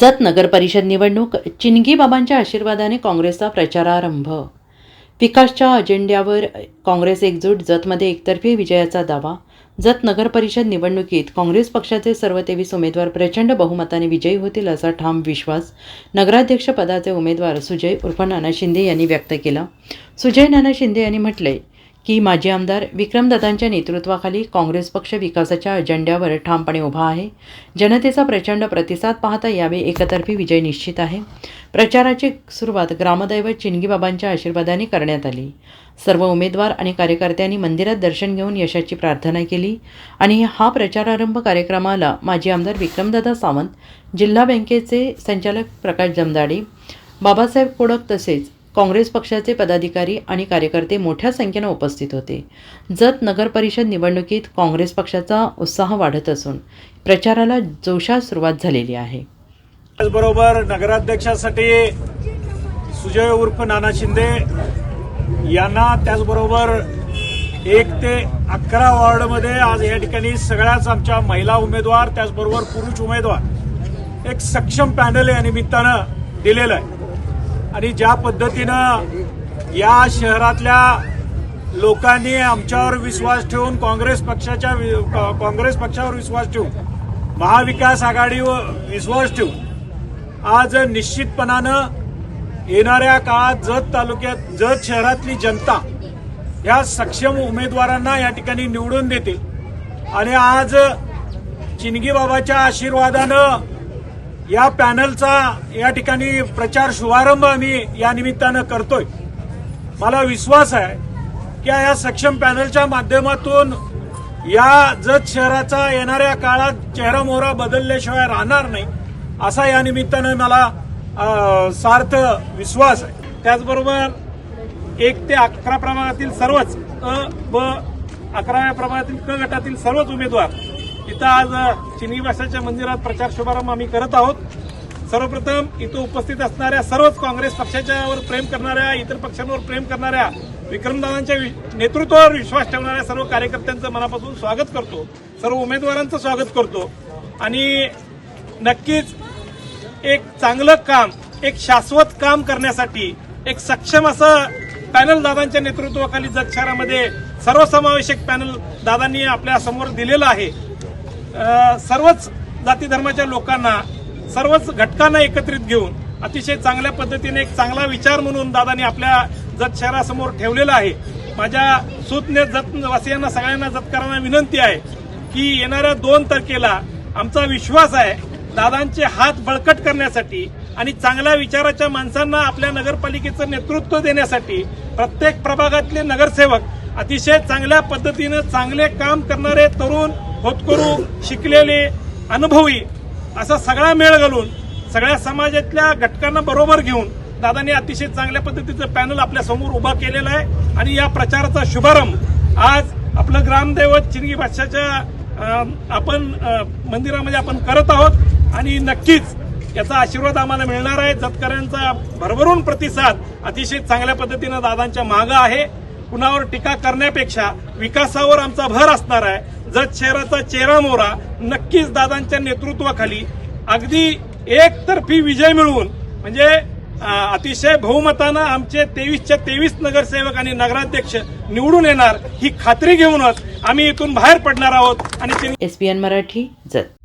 जत नगर परिषद निवडणूक चिनगी बाबांच्या आशीर्वादाने काँग्रेसचा प्रचारारंभ. विकासच्या अजेंड्यावर काँग्रेस एकजूट जतमध्ये एकतर्फी विजयाचा दावा. जत नगर परिषद निवडणुकीत काँग्रेस पक्षाचे सर्व तेवीस उमेदवार प्रचंड बहुमताने विजयी होतील असा ठाम विश्वास नगराध्यक्षपदाचे उमेदवार सुजय उर्फ नाना शिंदे यांनी व्यक्त केला. सुजय नाना शिंदे यांनी म्हटले की माजी आमदार विक्रमदादांच्या नेतृत्वाखाली काँग्रेस पक्ष विकासाच्या अजेंड्यावर ठामपणे उभा आहे. जनतेचा प्रचंड प्रतिसाद पाहता यावेळी एकतर्फी विजय निश्चित आहे. प्रचाराची सुरुवात ग्रामदैवत चिनगीबाबांच्या आशीर्वादाने करण्यात आली. सर्व उमेदवार आणि कार्यकर्त्यांनी मंदिरात दर्शन घेऊन यशाची प्रार्थना केली आणि हा प्रचारारंभ कार्यक्रमाला माजी आमदार विक्रमदादा सावंत जिल्हा बँकेचे संचालक प्रकाश जमदाडे बाबासाहेब कोडक तसेच काँग्रेस पक्षाचे पदाधिकारी आणि कार्यकर्ते मोठ्या संख्येनं उपस्थित होते. जत नगर परिषद निवडणुकीत काँग्रेस पक्षाचा उत्साह वाढत असून प्रचाराला जोशात सुरुवात झालेली आहे. त्याचबरोबर नगराध्यक्षासाठी सुजय उर्फ नाना शिंदे यांना त्याचबरोबर एक ते अकरा वॉर्डमध्ये आज या ठिकाणी सगळ्याच आमच्या महिला उमेदवार त्याचबरोबर पुरुष उमेदवार एक सक्षम पॅनल या निमित्तानं दिलेलं आहे. आणि ज्या पद्धतीनं या शहरातल्या लोकांनी आमच्यावर विश्वास ठेवून काँग्रेस पक्षाच्या वि- काँग्रेस पक्षावर विश्वास ठेवून महाविकास आघाडीवर विश्वास ठेवून आज निश्चितपणानं येणाऱ्या काळात जत तालुक्यात जत शहरातली जनता या सक्षम उमेदवारांना या ठिकाणी निवडून देतील. आणि आज चिनगीबाबाच्या आशीर्वादानं या पॅनलचा या ठिकाणी प्रचार शुभारंभ आम्ही या निमित्तानं करतोय. मला विश्वास आहे की या सक्षम पॅनलच्या माध्यमातून या जत शहराचा येणाऱ्या काळात चेहरा मोहरा बदलल्याशिवाय राहणार नाही असा या निमित्तानं मला सार्थ विश्वास आहे. त्याचबरोबर एक ते अकरा प्रभागातील सर्वच अ ब अकराव्या प्रभागातील क गटातील सर्वच उमेदवार इथं आज चिनी भाषाच्या मंदिरात प्रचार शुभारंभ आम्ही करत आहोत. सर्वप्रथम इथं उपस्थित असणाऱ्या सर्वच काँग्रेस पक्षाच्यावर प्रेम करणाऱ्या इतर पक्षांवर प्रेम करणाऱ्या विक्रमदादांच्या नेतृत्वावर विश्वास ठेवणाऱ्या सर्व कार्यकर्त्यांचं मनापासून स्वागत करतो. सर्व उमेदवारांचं स्वागत करतो. आणि नक्कीच एक चांगलं काम एक शाश्वत काम करण्यासाठी एक सक्षम असं पॅनल दादांच्या नेतृत्वाखाली जत शहरामध्ये सर्वसमावेशक पॅनल दादांनी आपल्यासमोर दिलेलं आहे. सर्वच जाती धर्माच्या लोकांना सर्वच घटकांना एकत्रित घेऊन अतिशय चांगल्या पद्धतीने एक चांगला विचार म्हणून दादांनी आपल्या जत शहरासमोर ठेवलेला आहे. माझ्या सुज्ञ जतवासियांना सगळ्यांना जतकरांना विनंती आहे की येणाऱ्या दोन तारखेला आमचा विश्वास आहे दादांचे हात बळकट करण्यासाठी आणि चांगल्या विचाराच्या माणसांना आपल्या नगरपालिकेचं नेतृत्व देण्यासाठी प्रत्येक प्रभागातले नगरसेवक अतिशय चांगल्या पद्धतीनं चांगले काम करणारे तरुण होतकरू शिकलेले अनुभवी असा सगळा मेळ घालून सगळ्या समाजातल्या घटकांना बरोबर घेऊन दादांनी अतिशय चांगल्या पद्धतीचं पॅनल आपल्यासमोर उभा केलेला आहे. आणि या प्रचाराचा शुभारंभ आज आपलं ग्रामदैवत चिरगी बादशाच्या आपण मंदिरामध्ये आपण करत आहोत. आणि नक्कीच याचा आशीर्वाद आम्हाला मिळणार आहे. जतकऱ्यांचा भरभरून प्रतिसाद अतिशय चांगल्या पद्धतीनं दादांच्या मागं आहे. कुणावर टीका करण्यापेक्षा विकासावर आमचा भर असणार आहे. जत शहराचा चेहरा मोरा नक्कीच दादांच्या नेतृत्वाखाली अगदी एकतर्फी विजय मिळवून म्हणजे अतिशय बहुमतानं आमचे तेवीसच्या तेवीस नगरसेवक आणि नगराध्यक्ष निवडून येणार ही खात्री घेऊनच आम्ही इथून बाहेर पडणार आहोत आणि ते S P N Marathi Jath.